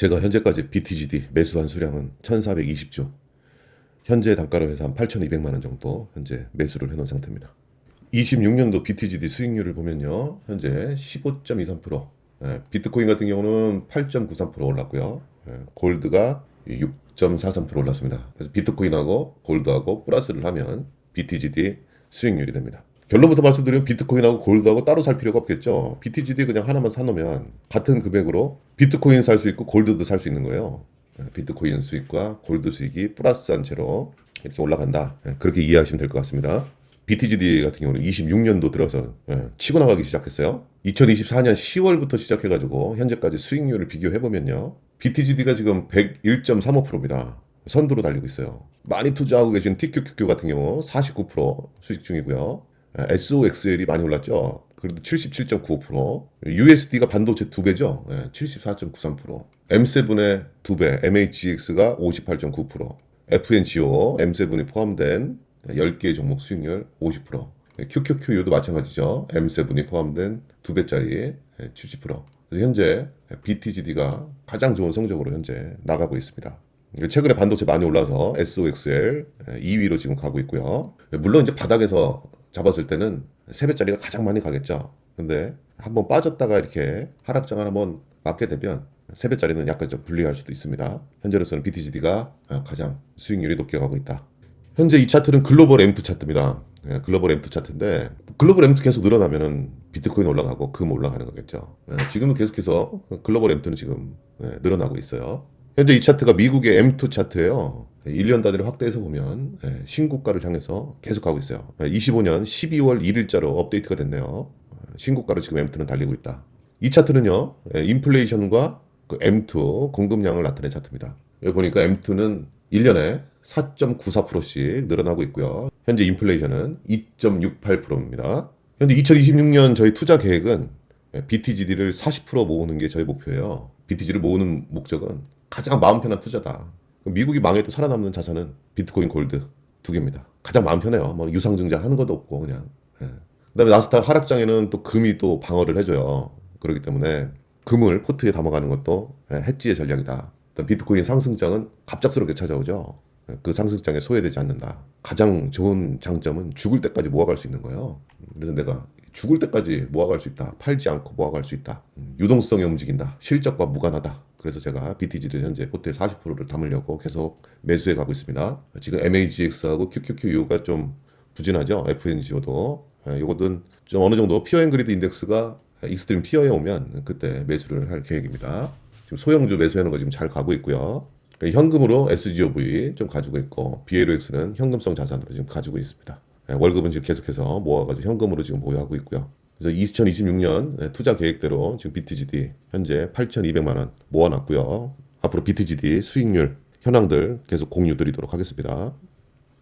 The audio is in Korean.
제가 현재까지 BTGD 매수한 수량은 1420주. 현재 단가로 해서 한 8,200만 원 정도 현재 매수를 해놓은 상태입니다. 26년도 BTGD 수익률을 보면요. 현재 15.23%. 예, 비트코인 같은 경우는 8.93% 올랐고요. 예, 골드가 6.43% 올랐습니다. 그래서 비트코인하고 골드하고 플러스를 하면 BTGD 수익률이 됩니다. 결론부터 말씀드리면 비트코인하고 골드하고 따로 살 필요가 없겠죠. BTGD 그냥 하나만 사놓으면 같은 금액으로 비트코인 살 수 있고 골드도 살 수 있는 거예요. 예, 비트코인 수익과 골드 수익이 플러스한 채로 이렇게 올라간다. 예, 그렇게 이해하시면 될 것 같습니다. BTGD 같은 경우는 26년도 들어서 예, 치고 나가기 시작했어요. 2024년 10월부터 시작해가지고 현재까지 수익률을 비교해보면요. BTGD가 지금 101.35%입니다. 선두로 달리고 있어요. 많이 투자하고 계신 TQQQ 같은 경우 49% 수익 중이고요. 예, SOXL이 많이 올랐죠. 그래도 77.95%. USD가 반도체 두 배죠. 예, 74.93%. M7의 두 배, MHX가 58.9%. FNCO, M7이 포함된 10개의 종목 수익률 50%. QQQU도 마찬가지죠. M7이 포함된 두 배짜리 70%. 그래서 현재 BTGD가 가장 좋은 성적으로 현재 나가고 있습니다. 최근에 반도체 많이 올라서 SOXL 2위로 지금 가고 있고요. 물론 이제 바닥에서 잡았을 때는 세 배짜리가 가장 많이 가겠죠. 근데 한번 빠졌다가 이렇게 하락장을 한번 맞게 되면 세 배짜리는 약간 좀 불리할 수도 있습니다. 현재로서는 BTGD가 가장 수익률이 높게 가고 있다. 현재 이 차트는 글로벌 M2 차트입니다. 예, 글로벌 M2 차트인데 글로벌 M2 계속 늘어나면은 비트코인 올라가고 금 올라가는 거겠죠. 예, 지금은 계속해서 글로벌 M2는 지금 예, 늘어나고 있어요. 현재 이 차트가 미국의 M2 차트예요. 1년 단위로 확대해서 보면 예, 신고가를 향해서 계속 가고 있어요. 예, 25년 12월 1일자로 업데이트가 됐네요. 어, 신고가로 지금 M2는 달리고 있다. 이 차트는요, 예, 인플레이션과 그 M2 공급량을 나타낸 차트입니다. 여기 보니까 M2는 1년에 4.94%씩 늘어나고 있고요. 현재 인플레이션은 2.68%입니다. 현재 2026년 저희 투자 계획은 BTGD를 40% 모으는 게 저희 목표예요. BTG를 모으는 목적은 가장 마음 편한 투자다. 미국이 망해도 살아남는 자산은 비트코인 골드 두 개입니다. 가장 마음 편해요. 뭐 유상증자 하는 것도 없고 그냥. 예. 그다음에 나스닥 하락장에는 또 금이 또 방어를 해줘요. 그렇기 때문에 금을 포트에 담아가는 것도 예, 해지의 전략이다. 비트코인 상승장은 갑작스럽게 찾아오죠. 예, 그 상승장에 소외되지 않는다. 가장 좋은 장점은 죽을 때까지 모아갈 수 있는 거예요. 그래서 내가 죽을 때까지 모아갈 수 있다. 팔지 않고 모아갈 수 있다. 음, 유동성이 움직인다. 실적과 무관하다. 그래서 제가 BTG도 현재 포트에 40%를 담으려고 계속 매수해 가고 있습니다. 지금 MAGX하고 QQQU가 좀 부진하죠. FNGO도. 이것은 좀 어느 정도 피어 앤 그리드 인덱스가 익스트림 피어에 오면 그때 매수를 할 계획입니다. 지금 소형주 매수하는 거 지금 잘 가고 있고요. 현금으로 SGOV 좀 가지고 있고 BLOX는 현금성 자산으로 지금 가지고 있습니다. 월급은 지금 계속해서 모아가지고 현금으로 지금 보유하고 있고요. 그래서 2026년 투자 계획대로 지금 BTGD 현재 8,200만 원 모아놨고요. 앞으로 BTGD 수익률 현황들 계속 공유 드리도록 하겠습니다.